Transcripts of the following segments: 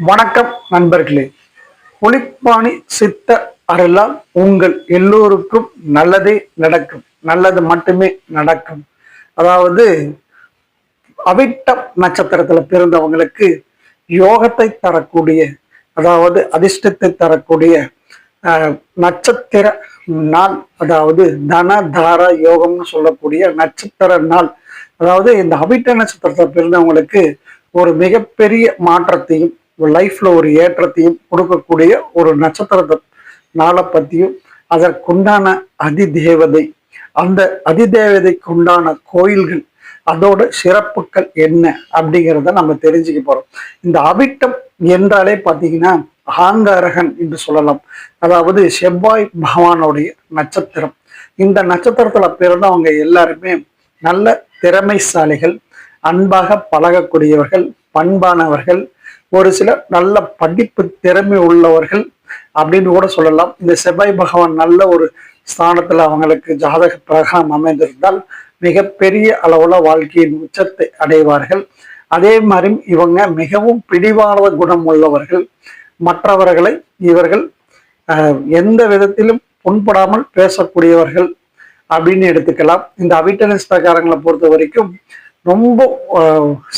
வணக்கம் நண்பர்களே. ஒளிப்பாணி சித்த அருளால் உங்கள் எல்லோருக்கும் நல்லதே நடக்கும். நல்லது மட்டுமே நடக்கும். அதாவது அவிட்டம் நட்சத்திரத்துல பிறந்தவங்களுக்கு யோகத்தை தரக்கூடிய அதாவது அதிர்ஷ்டத்தை தரக்கூடிய நட்சத்திர நாள் அதாவது தன தார யோகம்னு சொல்லக்கூடிய நட்சத்திர நாள். அதாவது இந்த அவிட்ட நட்சத்திரத்தை பிறந்தவங்களுக்கு ஒரு மிகப்பெரிய மாற்றத்தையும் லைஃப்பில் ஒரு ஏற்றத்தையும் கொடுக்கக்கூடிய ஒரு நட்சத்திரத்தை நாளை பத்தியும் அதற்குண்டான அதிதேவதை அந்த அதிதேவதைக்கு உண்டான கோயில்கள் அதோட சிறப்புகள் என்ன அப்படிங்கிறத நம்ம தெரிஞ்சுக்க போறோம். இந்த அவிட்டம் என்றாலே பார்த்தீங்கன்னா ஆங்காரகன் என்று சொல்லலாம். அதாவது செவ்வாய் பகவானுடைய நட்சத்திரம். இந்த நட்சத்திரத்துல பிறந்தவங்க எல்லாருமே நல்ல திறமைசாலிகள் அன்பாக பழகக்கூடியவர்கள் பண்பானவர்கள் ஒரு சிலர் நல்ல படிப்பு திறமை உள்ளவர்கள் அப்படின்னு கூட சொல்லலாம். இந்த செவ்வாய் பகவான் நல்ல ஒரு ஸ்தானத்தில் அவங்களுக்கு ஜாதக பிரகாரம் அமைந்திருந்தால் மிகப்பெரிய அளவுல வாழ்க்கையின் உச்சத்தை அடைவார்கள். அதே மாதிரி இவங்க மிகவும் பிடிவாத குணம் உள்ளவர்கள். மற்றவர்களை இவர்கள் எந்த விதத்திலும் புண்படாமல் பேசக்கூடியவர்கள் அப்படின்னு எடுத்துக்கலாம். இந்த அவிட்டனிஸ்டக்காரங்களை பொறுத்த வரைக்கும் ரொம்ப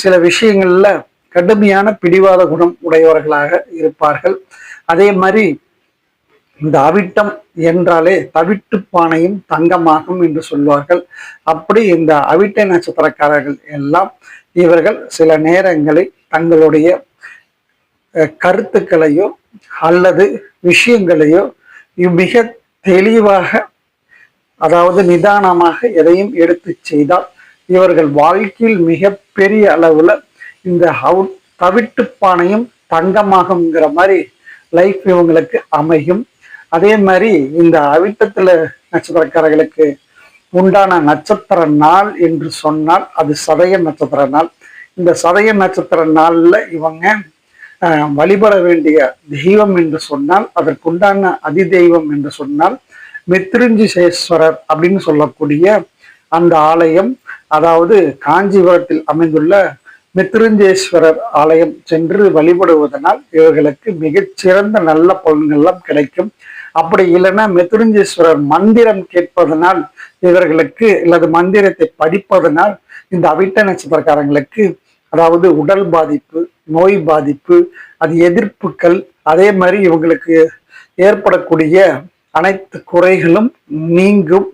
சில விஷயங்கள்ல கடுமையான பிடிவாத குணம் உடையவர்களாக இருப்பார்கள். அதே மாதிரி இந்த அவிட்டம் என்றாலே தவிட்டு பானையும் தங்கமாகும் என்று சொல்வார்கள். அப்படி இந்த அவிட்ட நட்சத்திரக்காரர்கள் எல்லாம் இவர்கள் சில நேரங்களில் தங்களுடைய கருத்துக்களையோ அல்லது விஷயங்களையோ மிக தெளிவாக அதாவது நிதானமாக எதையும் எடுத்து செய்தால் இவர்கள் வாழ்க்கையில் மிகப்பெரிய அளவுல இந்த ஹவு தவிட்டு பானையும் தங்கமாகுங்கிற மாதிரி லைஃப் இவங்களுக்கு அமையும். அதே மாதிரி இந்த அவிட்டத்தில் நட்சத்திரக்காரர்களுக்கு உண்டான நட்சத்திர நாள் என்று சொன்னால் அது சதய நட்சத்திர நாள். இந்த சதய நட்சத்திர நாள்ல இவங்க அஹ், வழிபட வேண்டிய தெய்வம் என்று சொன்னால் அதற்குண்டான அதிதெய்வம் என்று சொன்னால் மித்ருஞ்சிசேஸ்வரர் அப்படின்னு சொல்லக்கூடிய அந்த ஆலயம் அதாவது காஞ்சிபுரத்தில் அமைந்துள்ள மித்ருஞ்சேஸ்வரர் ஆலயம் சென்று வழிபடுவதனால் இவர்களுக்கு மிகச்சிறந்த நல்ல பலன்கள்லாம் கிடைக்கும். அப்படி இல்லைன்னா மித்ருஞ்சேஸ்வரர் மந்திரம் கேட்பதனால் இவர்களுக்கு அல்லது மந்திரத்தை படிப்பதனால் இந்த அவிட்ட நட்சத்திரக்காரங்களுக்கு அதாவது உடல் பாதிப்பு நோய் பாதிப்பு அது எதிர்ப்புகள் அதே மாதிரி இவங்களுக்கு ஏற்படக்கூடிய அனைத்து குறைகளும் நீங்கும்.